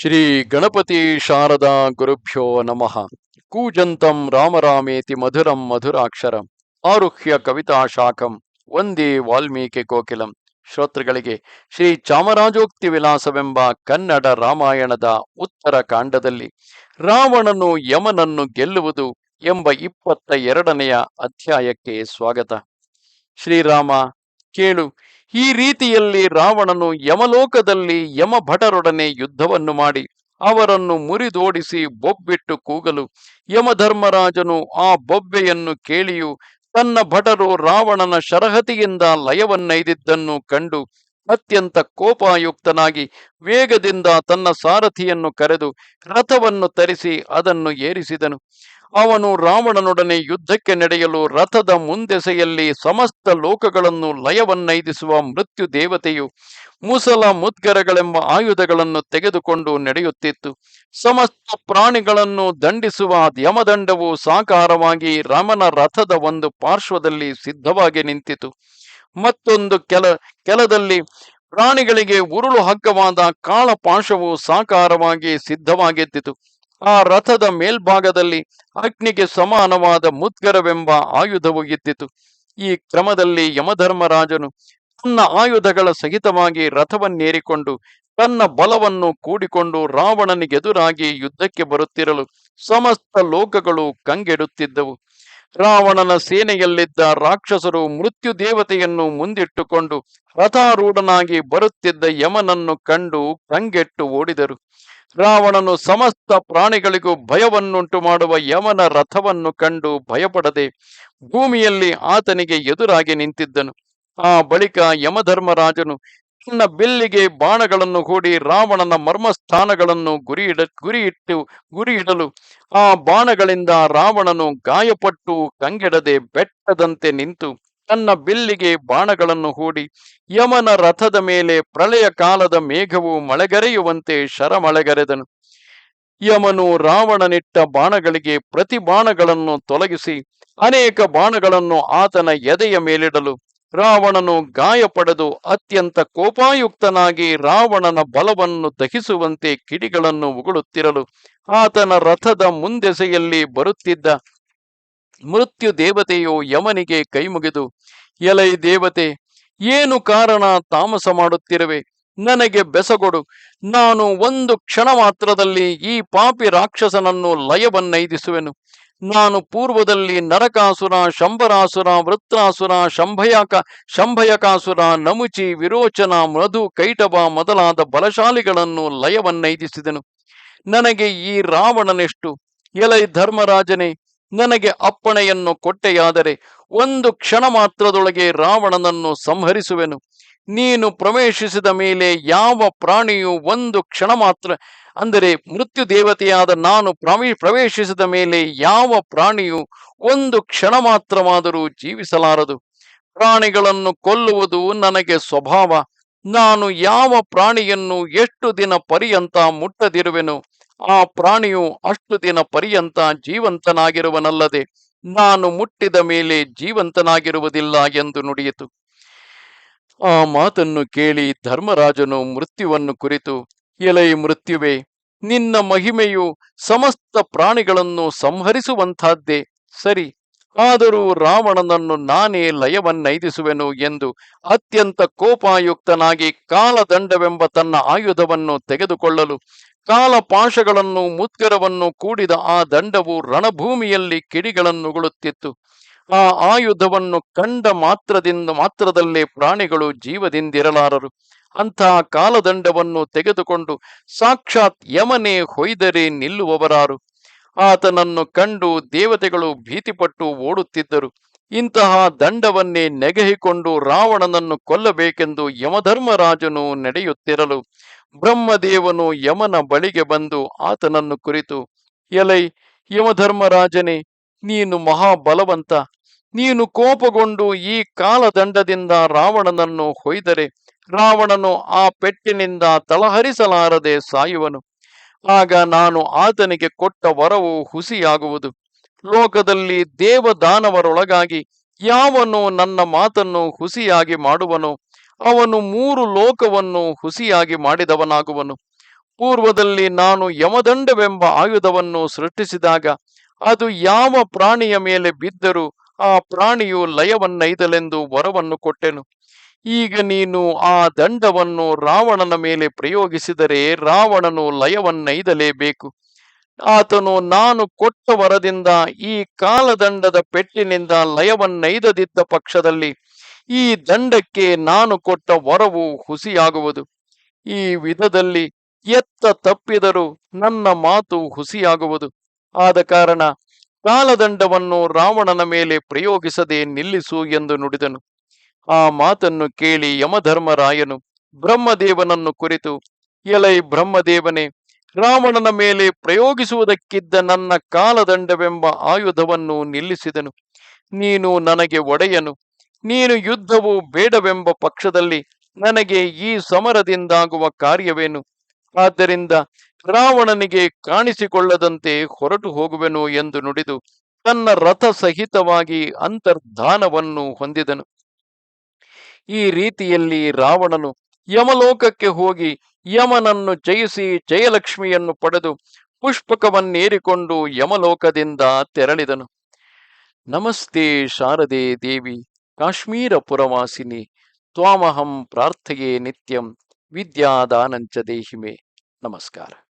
ಶ್ರೀ ಗಣಪತಿ ಶಾರದಾ ಗುರುಭ್ಯೋ ನಮಃ. ಕೂಜಂತಂ ರಾಮರಾಮೇತಿ ಮಧುರಂ ಮಧುರಾಕ್ಷರಂ. ಆರುಹ್ಯ ಕವಿತಾ ಶಾಖಂ. ಒಂದೇ ವಾಲ್ಮೀಕಿ ಕೋಕಿಲಂ. ಶ್ರೋತೃಗಳಿಗೆ ಶ್ರೀ ಚಾಮರಾಜೋಕ್ತಿ ವಿಲಾಸವೆಂಬ ಕನ್ನಡ ರಾಮಾಯಣದ ಉತ್ತರ ಕಾಂಡದಲ್ಲಿ ರಾವಣನು ಯಮನನ್ನು ಗೆಲ್ಲುವುದು ಎಂಬ ಇಪ್ಪತ್ತ ಎರಡನೆಯ ಅಧ್ಯಾಯಕ್ಕೆ ಸ್ವಾಗತ. ಶ್ರೀರಾಮ, ಕೇಳು ಈ ರೀತಿಯಲ್ಲಿ ರಾವಣನು ಯಮಲೋಕದಲ್ಲಿ ಯಮಭಟರೊಡನೆ ಯುದ್ಧವನ್ನು ಮಾಡಿ ಅವರನ್ನು ಮುರಿದೋಡಿಸಿ ಬೊಬ್ಬಿಟ್ಟು ಕೂಗಲು. ಯಮಧರ್ಮರಾಜನು ಆ ಬೊಬ್ಬೆಯನ್ನು ಕೇಳಿಯು ತನ್ನ ಭಟರು ರಾವಣನ ಶರಹತಿಯಿಂದ ಲಯವನ್ನೈದಿದ್ದನ್ನು ಕಂಡು ಅತ್ಯಂತ ಕೋಪಾಯುಕ್ತನಾಗಿ ವೇಗದಿಂದ ತನ್ನ ಸಾರಥಿಯನ್ನು ಕರೆದು ರಥವನ್ನು ತರಿಸಿ ಅದನ್ನು ಏರಿಸಿದನು. ಅವನು ರಾವಣನೊಡನೆ ಯುದ್ಧಕ್ಕೆ ನಡೆಯಲು ರಥದ ಮುಂದೆಸೆಯಲ್ಲಿ ಸಮಸ್ತ ಲೋಕಗಳನ್ನು ಲಯವನ್ನೈದಿಸುವ ಮೃತ್ಯು ದೇವತೆಯು ಮುಸಲ ಮುದ್ಗರಗಳೆಂಬ ಆಯುಧಗಳನ್ನು ತೆಗೆದುಕೊಂಡು ನಡೆಯುತ್ತಿತ್ತು. ಸಮಸ್ತ ಪ್ರಾಣಿಗಳನ್ನು ದಂಡಿಸುವ ಯಮದಂಡವು ಸಾಕಾರವಾಗಿ ರಾಮನ ರಥದ ಒಂದು ಪಾರ್ಶ್ವದಲ್ಲಿ ಸಿದ್ಧವಾಗಿ ನಿಂತಿತು. ಮತ್ತೊಂದು ಕೆಲ, ಕೆಲದಲ್ಲಿ ಪ್ರಾಣಿಗಳಿಗೆ ಉರುಳು ಹಗ್ಗವಾದ ಕಾಳಪಾಶವು ಸಾಕಾರವಾಗಿ ಸಿದ್ಧವಾಗಿದ್ದಿತು ಆ ರಥದ ಮೇಲ್ಭಾಗದಲ್ಲಿ ಅಗ್ನಿಗೆ ಸಮಾನವಾದ ಮುದ್ಗರವೆಂಬ ಆಯುಧವು ಇದ್ದಿತು ಈ ಕ್ರಮದಲ್ಲಿ ಯಮಧರ್ಮರಾಜನು ತನ್ನ ಆಯುಧಗಳ ಸಹಿತವಾಗಿ ರಥವನ್ನೇರಿಕೊಂಡು ತನ್ನ ಬಲವನ್ನು ಕೂಡಿಕೊಂಡು ರಾವಣನಿಗೆದುರಾಗಿ ಯುದ್ಧಕ್ಕೆ ಬರುತ್ತಿರಲು ಸಮಸ್ತ ಲೋಕಗಳು ಕಂಗೆಡುತ್ತಿದ್ದವು. ರಾವಣನ ಸೇನೆಯಲ್ಲಿದ್ದ ರಾಕ್ಷಸರು ಮೃತ್ಯು ದೇವತೆಯನ್ನು ಮುಂದಿಟ್ಟುಕೊಂಡು ರಥಾರೂಢನಾಗಿ ಬರುತ್ತಿದ್ದ ಯಮನನ್ನು ಕಂಡು ಕಂಗೆಟ್ಟು ಓಡಿದರು. ರಾವಣನು ಸಮಸ್ತ ಪ್ರಾಣಿಗಳಿಗೂ ಭಯವನ್ನುಂಟು ಮಾಡುವ ಯಮನ ರಥವನ್ನು ಕಂಡು ಭಯಪಡದೆ ಭೂಮಿಯಲ್ಲಿ ಆತನಿಗೆ ಎದುರಾಗಿ ನಿಂತಿದ್ದನು. ಆ ಬಳಿಕ ಯಮಧರ್ಮರಾಜನು ತನ್ನ ಬಿಲ್ಲಿಗೆ ಬಾಣಗಳನ್ನು ಹೂಡಿ ರಾವಣನ ಮರ್ಮಸ್ಥಾನಗಳನ್ನು ಗುರಿಯಿಡ, ಗುರಿಯಿಟ್ಟು, ಗುರಿಯಿಡಲು ಆ ಬಾಣಗಳಿಂದ ರಾವಣನು ಗಾಯಪಟ್ಟು ಕಂಗೆಡದೆ ಬೆಟ್ಟದಂತೆ ನಿಂತು ತನ್ನ ಬಿಲ್ಲಿಗೆ ಬಾಣಗಳನ್ನು ಹೂಡಿ ಯಮನ ರಥದ ಮೇಲೆ ಪ್ರಳಯ ಕಾಲದ ಮೇಘವು ಮಳೆಗರೆಯುವಂತೆ ಶರಮಳೆಗರೆದನು. ಯಮನು ರಾವಣನಿಟ್ಟ ಬಾಣಗಳಿಗೆ ಪ್ರತಿ ಬಾಣಗಳನ್ನು ತೊಲಗಿಸಿ ಅನೇಕ ಬಾಣಗಳನ್ನು ಆತನ ಎದೆಯ ಮೇಲಿಡಲು ರಾವಣನು ಗಾಯ ಪಡೆದು ಅತ್ಯಂತ ಕೋಪಾಯುಕ್ತನಾಗಿ ರಾವಣನ ಬಲವನ್ನು ದಹಿಸುವಂತೆ ಕಿಡಿಗಳನ್ನು ಉಗುಳುತ್ತಿರಲು ಆತನ ರಥದ ಮುಂದೆಸೆಯಲ್ಲಿ ಬರುತ್ತಿದ್ದ ಮೃತ್ಯು ದೇವತೆಯು ಯಮನಿಗೆ ಕೈಮುಗಿದು, ಎಲೈ ದೇವತೆ, ಏನು ಕಾರಣ ತಾಮಸ ಮಾಡುತ್ತಿರುವೆ? ನನಗೆ ಬೆಸಗೊಡು. ನಾನು ಒಂದು ಕ್ಷಣ ಮಾತ್ರದಲ್ಲಿ ಈ ಪಾಪಿ ರಾಕ್ಷಸನನ್ನು ಲಯವನ್ನೈದಿಸುವೆನು. ನಾನು ಪೂರ್ವದಲ್ಲಿ ನರಕಾಸುರ, ಶಂಬರಾಸುರ, ವೃತ್ರಾಸುರ, ಶಂಭಯಕ, ಶಂಭಯಕಾಸುರ, ನಮುಚಿ, ವಿರೋಚನ, ಮಧು ಕೈಟಬ ಮೊದಲಾದ ಬಲಶಾಲಿಗಳನ್ನು ಲಯವನ್ನೈದಿಸಿದನು. ನನಗೆ ಈ ರಾವಣನೆಷ್ಟು. ಎಲೈ ಧರ್ಮರಾಜನೇ ನನಗೆ ಅಪ್ಪಣೆಯನ್ನು ಕೊಟ್ಟೆಯಾದರೆ ಒಂದು ಕ್ಷಣ ಮಾತ್ರದೊಳಗೆ ರಾವಣನನ್ನು ಸಂಹರಿಸುವೆನು. ನೀನು ಪ್ರವೇಶಿಸಿದ ಮೇಲೆ ಯಾವ ಪ್ರಾಣಿಯು ಒಂದು ಕ್ಷಣ ಮಾತ್ರ, ಅಂದರೆ ಮೃತ್ಯು ದೇವತೆಯಾದ ನಾನು ಪ್ರವೇ, ಪ್ರವೇಶಿಸಿದ ಮೇಲೆ ಯಾವ ಪ್ರಾಣಿಯು ಒಂದು ಕ್ಷಣ ಮಾತ್ರವಾದರೂ ಜೀವಿಸಲಾರದು. ಪ್ರಾಣಿಗಳನ್ನು ಕೊಲ್ಲುವುದು ನನಗೆ ಸ್ವಭಾವ. ನಾನು ಯಾವ ಪ್ರಾಣಿಯನ್ನು ಎಷ್ಟು ದಿನ ಪರ್ಯಂತ ಮುಟ್ಟದಿರುವೆನು? ಆ ಪ್ರಾಣಿಯು ಅಷ್ಟು ದಿನ ಪರ್ಯಂತ ಜೀವಂತನಾಗಿರುವನಲ್ಲದೆ ನಾನು ಮುಟ್ಟಿದ ಮೇಲೆ ಜೀವಂತನಾಗಿರುವುದಿಲ್ಲ ಎಂದು ನುಡಿಯಿತು. ಆ ಮಾತನ್ನು ಕೇಳಿ ಧರ್ಮರಾಜನು ಮೃತ್ಯುವನ್ನು ಕುರಿತು, ಎಲೈ ಮೃತ್ಯುವೆ, ನಿನ್ನ ಮಹಿಮೆಯು ಸಮಸ್ತ ಪ್ರಾಣಿಗಳನ್ನು ಸಂಹರಿಸುವಂತಹದ್ದೇ ಸರಿ, ಆದರೂ ರಾವಣನನ್ನು ನಾನೇ ಲಯವನ್ನೈದಿಸುವೆನು ಎಂದು ಅತ್ಯಂತ ಕೋಪಾಯುಕ್ತನಾಗಿ ಕಾಲದಂಡವೆಂಬ ತನ್ನ ಆಯುಧವನ್ನು ತೆಗೆದುಕೊಳ್ಳಲು ಕಾಲಪಾಶಗಳನ್ನು ಮುದ್ಗರವನ್ನು ಕೂಡಿದ ಆ ದಂಡವು ರಣಭೂಮಿಯಲ್ಲಿ ಕಿಡಿಗಳನ್ನುಗುಳುತ್ತಿತ್ತು ಆ ಆಯುಧವನ್ನು ಕಂಡ ಮಾತ್ರದಿಂದ, ಮಾತ್ರದಲ್ಲೇ ಪ್ರಾಣಿಗಳು ಜೀವದಿಂದಿರಲಾರರು. ಅಂತಹ ಕಾಲದಂಡವನ್ನು ತೆಗೆದುಕೊಂಡು ಸಾಕ್ಷಾತ್ ಯಮನೇ ಹೊಯ್ದರೆ ನಿಲ್ಲುವವರಾರು. ಆತನನ್ನು ಕಂಡು ದೇವತೆಗಳು ಭೀತಿಪಟ್ಟು ಓಡುತ್ತಿದ್ದರು. ಇಂತಹ ದಂಡವನ್ನೇ ನೆಗೆಹಿಕೊಂಡು ರಾವಣನನ್ನು ಕೊಲ್ಲಬೇಕೆಂದು ಯಮಧರ್ಮರಾಜನು ನಡೆಯುತ್ತಿರಲು ಬ್ರಹ್ಮದೇವನು ಯಮನ ಬಳಿಗೆ ಬಂದು ಆತನನ್ನು ಕುರಿತು, ಎಲೈ ಯಮಧರ್ಮರಾಜನೇ, ನೀನು ಮಹಾಬಲವಂತ. ನೀನು ಕೋಪಗೊಂಡು ಈ ಕಾಲದಂಡದಿಂದ ರಾವಣನನ್ನು ಹೊಯ್ದರೆ ರಾವಣನು ಆ ಪೆಟ್ಟಿನಿಂದ ತಳಹರಿಸಲಾರದೆ ಸಾಯುವನು. ಆಗ ನಾನು ಆತನಿಗೆ ಕೊಟ್ಟ ವರವು ಹುಸಿಯಾಗುವುದು. ಲೋಕದಲ್ಲಿ ದೇವದಾನವರೊಳಗಾಗಿ ಯಾವನು ನನ್ನ ಮಾತನ್ನು ಹುಸಿಯಾಗಿ ಮಾಡುವನು? ಅವನು ಮೂರು ಲೋಕವನ್ನು ಹುಸಿಯಾಗಿ ಮಾಡಿದವನಾಗುವನು. ಪೂರ್ವದಲ್ಲಿ ನಾನು ಯಮದಂಡವೆಂಬ ಆಯುಧವನ್ನು ಸೃಷ್ಟಿಸಿದಾಗ ಅದು ಯಾವ ಪ್ರಾಣಿಯ ಮೇಲೆ ಬಿದ್ದರೂ ಆ ಪ್ರಾಣಿಯು ಲಯವನ್ನೈದಲೆಂದು ವರವನ್ನು ಕೊಟ್ಟೆನು. ಈಗ ನೀನು ಆ ದಂಡವನ್ನು ರಾವಣನ ಮೇಲೆ ಪ್ರಯೋಗಿಸಿದರೆ ರಾವಣನು ಲಯವನ್ನೈದಲೇಬೇಕು. ಆತನು ನಾನು ಕೊಟ್ಟ ವರದಿಂದ ಈ ಕಾಲದಂಡದ ಪೆಟ್ಟಿನಿಂದ ಲಯವನ್ನೈದದಿದ್ದ ಪಕ್ಷದಲ್ಲಿ ಈ ದಂಡಕ್ಕೆ ನಾನು ಕೊಟ್ಟ ವರವು ಹುಸಿಯಾಗುವುದು. ಈ ವಿಧದಲ್ಲಿ ಎತ್ತ ತಪ್ಪಿದರೂ ನನ್ನ ಮಾತು ಹುಸಿಯಾಗುವುದು. ಆದ ಕಾರಣ ಕಾಲದಂಡವನ್ನು ರಾವಣನ ಮೇಲೆ ಪ್ರಯೋಗಿಸದೆ ನಿಲ್ಲಿಸು ಎಂದು ನುಡಿದನು. ಆ ಮಾತನ್ನು ಕೇಳಿ ಯಮಧರ್ಮರಾಯನು ಬ್ರಹ್ಮದೇವನನ್ನು ಕುರಿತು, ಎಲೈ ಬ್ರಹ್ಮದೇವನೇ ರಾವಣನ ಮೇಲೆ ಪ್ರಯೋಗಿಸುವುದಕ್ಕಿದ್ದ ನನ್ನ ಕಾಲದಂಡವೆಂಬ ಆಯುಧವನ್ನು ನಿಲ್ಲಿಸಿದನು. ನೀನು ನನಗೆ ಒಡೆಯನು. ನೀನು ಯುದ್ಧವು ಬೇಡವೆಂಬ ಪಕ್ಷದಲ್ಲಿ ನನಗೆ ಈ ಸಮರದಿಂದಾಗುವ ಕಾರ್ಯವೇನು? ಆದ್ದರಿಂದ ರಾವಣನಿಗೆ ಕಾಣಿಸಿಕೊಳ್ಳದಂತೆ ಹೊರಟು ಹೋಗುವೆನು ಎಂದು ನುಡಿದು ತನ್ನ ರಥ ಸಹಿತವಾಗಿ ಅಂತರ್ಧಾನವನ್ನು ಹೊಂದಿದನು. ಈ ರೀತಿಯಲ್ಲಿ ರಾವಣನು ಯಮಲೋಕಕ್ಕೆ ಹೋಗಿ ಯಮನನ್ನು ಜಯಿಸಿ ಜಯಲಕ್ಷ್ಮಿಯನ್ನು ಪಡೆದು ಪುಷ್ಪಕವನ್ನೇರಿಕೊಂಡು ಯಮಲೋಕದಿಂದ ತೆರಳಿದನು. ನಮಸ್ತೆ ಶಾರದೆ ದೇವಿ ಕಾಶ್ಮೀರ ಪುರವಾಸಿನಿ ತ್ವಾಮಹಂ ಪ್ರಾರ್ಥೆಯೇ ನಿತ್ಯಂ, ವಿದ್ಯಾದಾನಂಚ ದೇಹಿಮೆ. ನಮಸ್ಕಾರ.